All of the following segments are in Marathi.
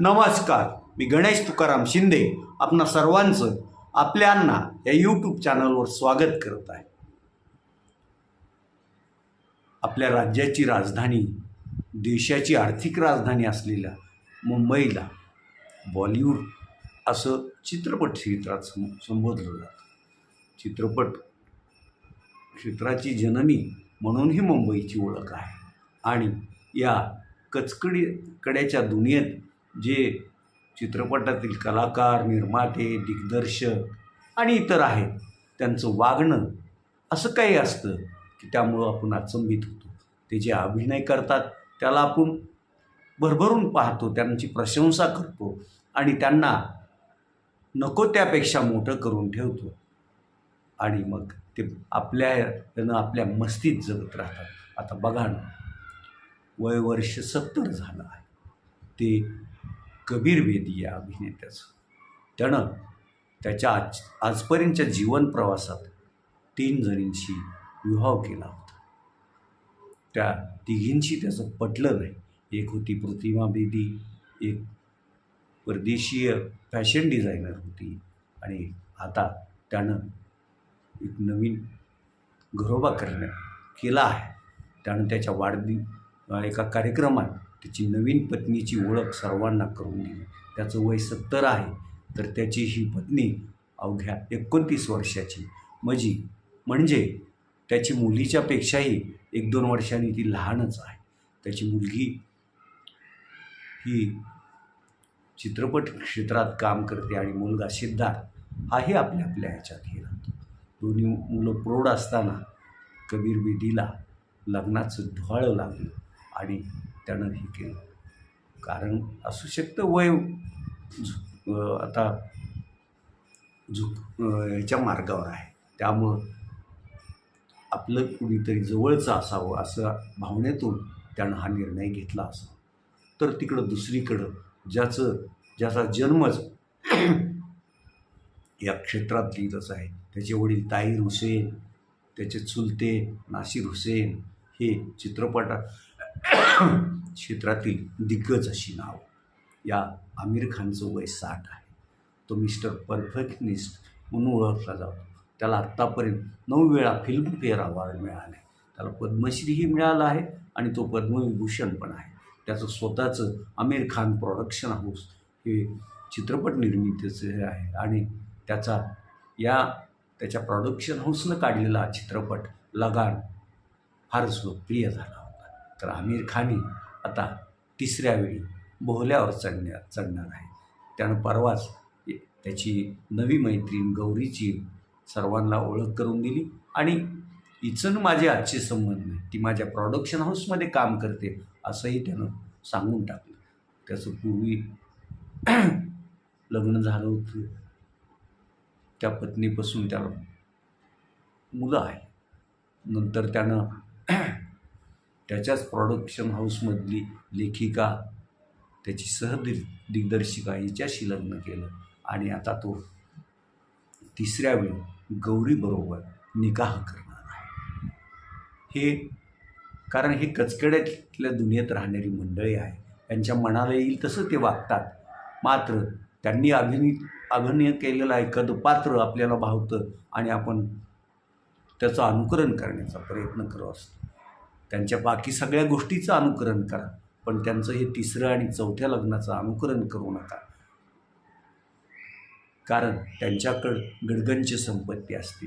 नमस्कार. मी गणेश तुकाराम शिंदे आपणा सर्वांचं आपल्यांना या यूट्यूब चॅनलवर स्वागत करत आहे. आपल्या राज्याची राजधानी देशाची आर्थिक राजधानी असलेल्या मुंबईला बॉलिवूड असं चित्रपट क्षेत्रात सं संबोधलं जातं. चित्रपट क्षेत्राची जननी म्हणूनही मुंबईची ओळख आहे. आणि या कचकडी कड्याच्या दुनियेत जे चित्रपटातील कलाकार निर्माते दिग्दर्शक आणि इतर आहेत त्यांचं वागणं असं काही असतं की त्यामुळं आपण अचंबित होतो. ते जे अभिनय करतात त्याला आपण भरभरून पाहतो त्यांची प्रशंसा करतो आणि त्यांना नको त्यापेक्षा मोठं करून ठेवतो. आणि मग ते आपल्या त्यानं आपल्या मस्तीत जगत राहतात. आता बघा ना वय वर्ष सत्तर झालं आहे. ते कबीर बेदी या अभिनेत्याचं. त्यानं त्याच्या आज आजपर्यंतच्या जीवन प्रवासात तीन जणींशी विवाह केला होता. त्या तिघींशी त्याचं पटलं नाही. एक होती प्रतिमा बेदी एक परदेशीय फॅशन डिझायनर होती आणि आता त्यानं एक नवीन घरोबा करण्यात केला आहे. त्यानं त्याच्या वाढदी एका कार्यक्रमात त्याची नवीन पत्नीची ओळख सर्वांना करून दिली. त्याचं वय सत्तर आहे तर त्याची ही पत्नी अवघ्या एकोणतीस वर्षाची. मजी म्हणजे त्याची मुलीच्यापेक्षाही एक दोन वर्षांनी ती लहानच आहे. त्याची मुलगी ही चित्रपट क्षेत्रात काम करते आणि मुलगा सिद्धार्थ हाही आपल्या आपल्या ह्याच्यात हे राहतो. दोन्ही मुलं प्रौढ असताना कबीर बेदीला लग्नाचं धुवाळं लागलं आणि त्यानं हे केलं. कारण असू शकतं वय झुक आता झुक याच्या मार्गावर आहे. त्यामुळं आपलं कुणीतरी जवळचं असावं असं भावनेतून त्यानं हा निर्णय घेतला असावा. तर तिकडं दुसरीकडं ज्याचं ज्याचा जन्मच या क्षेत्रात लिहितच आहे. त्याचे वडील ताहीर हुसेन त्याचे चुलते नासिर हुसेन हे चित्रपटात क्षेत्रातील दिग्गज अशी नाव. या आमिर खानचं वय साठ आहे. तो मिस्टर परफेक्टनिस्ट म्हणून ओळखला जातो. त्याला आत्तापर्यंत नऊ वेळा फिल्मफेअर अवॉर्ड आहे त्याला पद्मश्रीही मिळाला आहे आणि तो पद्मविभूषण पण आहे. त्याचं स्वतःचं आमिर खान प्रॉडक्शन हाऊस हे चित्रपट निर्मितीचं हे आहे आणि त्याचा या त्याच्या प्रॉडक्शन हाऊसनं काढलेला चित्रपट लगान फारच लोकप्रिय झाला होता. तर आमिर खानही आता तिसऱ्या वेळी बोहल्यावर चढण्या चढणार आहे. त्यानं परवाच त्याची नवी मैत्रीण गौरीची सर्वांना ओळख करून दिली आणि हिचं माझे आजचे संबंध नाही ती माझ्या प्रॉडक्शन हाऊसमध्ये काम करते असंही त्यानं सांगून टाकलं. त्याचं पूर्वी लग्न झालं होतं. त्या पत्नीपासून त्याला मुलं आहे नंतर त्यानं त्याच्याच प्रॉडक्शन हाऊसमधली लेखिका त्याची सहदि दिग्दर्शिका हिच्याशी लग्न केलं. आणि आता तो तिसऱ्या वेळी गौरीबरोबर निकाह करणार आहे. हे कारण हे कचकड्यातल्या दुनियेत राहणारी मंडळी आहे. त्यांच्या मनाला येईल तसं ते वागतात. मात्र त्यांनी अभिनय अभिनय केलेलं एखादं पात्र आपल्याला भावतं आणि आपण त्याचं अनुकरण करण्याचा प्रयत्न करत असतो. त्यांच्या बाकी सगळ्या गोष्टीचं अनुकरण करा. पण त्यांचं हे तिसरं आणि चौथ्या लग्नाचं अनुकरण करू नका. कारण त्यांच्याकडं गडगंच संपत्ती असते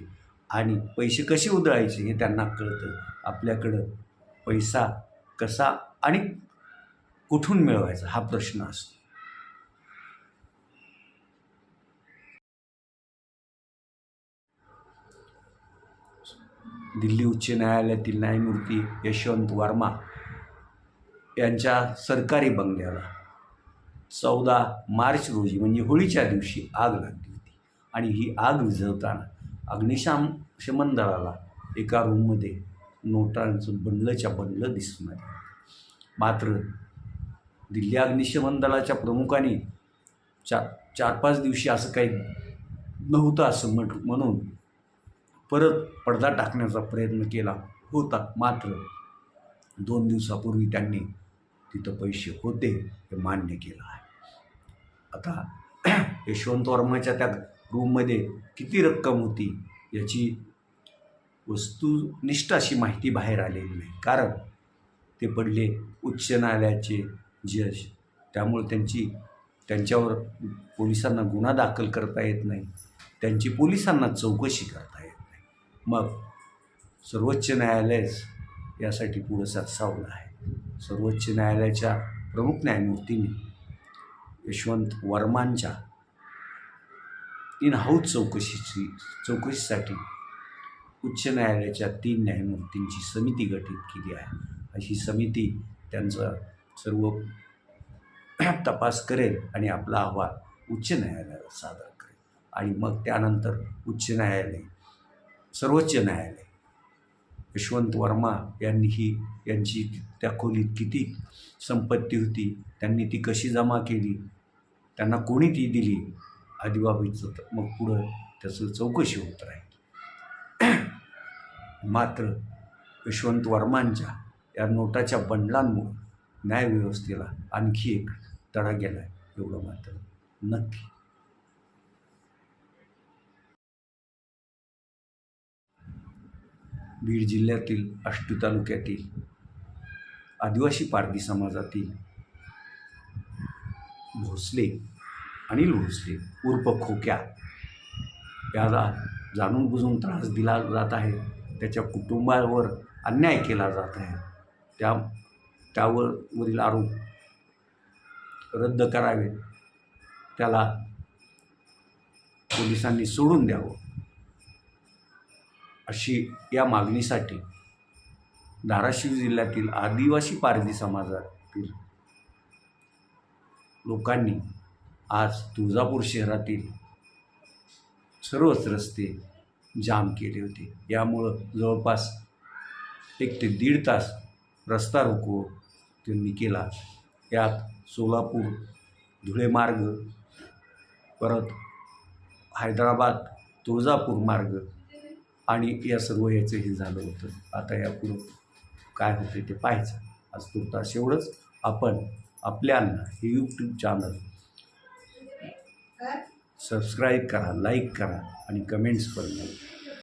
आणि पैसे कसे उधळायचे हे त्यांना कळतं. आपल्याकडं पैसा कसा आणि कुठून मिळवायचा हा प्रश्न असतो. दिल्ली उच्च न्यायालयातील न्यायमूर्ती यशवंत वर्मा यांच्या सरकारी बंगल्याला चौदा मार्च रोजी म्हणजे होळीच्या दिवशी आग लागली होती. आणि ही आग विझवताना अग्निशाम शमन दलाला एका रूममध्ये नोटांचं बंडलच्या बंडलं दिसून आले. मात्र दिल्ली अग्निशमन दलाच्या प्रमुखांनी चार चार पाच दिवशी असं काही नव्हतं असं म्हट म्हणून परत पडदा टाकण्याचा प्रयत्न केला. होता मात्र दोन दिवसापूर्वी त्यांनी तिथं पैसे होते हे मान्य केलं आहे. आता यशवंत वर्माच्या त्या रूममध्ये किती रक्कम होती याची वस्तुनिष्ठ अशी माहिती बाहेर आलेली नाही. कारण ते पडले उच्च न्यायालयाचे जज. त्यामुळे त्यांची त्यांच्यावर पोलिसांना गुन्हा दाखल करता येत नाही. त्यांची पोलिसांना चौकशी करता मग सर्वोच्च न्यायालयच यासाठी पुढं सरसावलं आहे. सर्वोच्च न्यायालयाच्या प्रमुख न्यायमूर्तींनी यशवंत वर्मांच्या इन हाऊस चौकशीची चौकशीसाठी उच्च न्यायालयाच्या तीन न्यायमूर्तींची समिती गठीत केली आहे. अशी समिती त्यांचा सर्व तपास करेल आणि आपला अहवाल उच्च न्यायालयाला सादर करेल. आणि मग त्यानंतर उच्च न्यायालय सर्वोच्च न्यायालय. यशवंत वर्मा यांनी ही यांची त्या खोलीत किती संपत्ती होती त्यांनी ती कशी जमा केली त्यांना कोणी ती दिली आदिबाबीचं मग पुढं त्याचं चौकशी होत राहील. मात्र यशवंत वर्मांच्या या नोटाच्या बंडलांमुळं न्यायव्यवस्थेला आणखी एक तडा गेला आहे एवढं मात्र नक्की. बीड जिल्ह्यातील आष्टी तालुक्यातील आदिवासी पारधी समाजातील भोसले अनिल भोसले उर्फ खोक्या याला जाणून बुजून त्रास दिला जात आहे. त्याच्या कुटुंबावर अन्याय केला जात आहे. त्या त्यावर वरील आरोप रद्द करावे. त्याला पोलिसांनी सोडून द्यावं. अशी या मागणीसाठी धाराशिव जिल्ह्यातील आदिवासी पारधी समाजातील लोकांनी आज तुळजापूर शहरातील सर्वच रस्ते जाम केले होते. यामुळं जवळपास एक ते दीड तास रस्ता रोको त्यांनी केला. यात सोलापूर धुळे मार्ग परत हैदराबाद तुळजापूर मार्ग आणि या सर्व याचं हे झालं होतं. आता यापुढं काय होते ते पाहायचं. आज तुर्तास एवढंच. आपण आपल्यांना हे यूट्यूब चॅनल सबस्क्राईब करा लाईक करा आणि कमेंट्स पण करा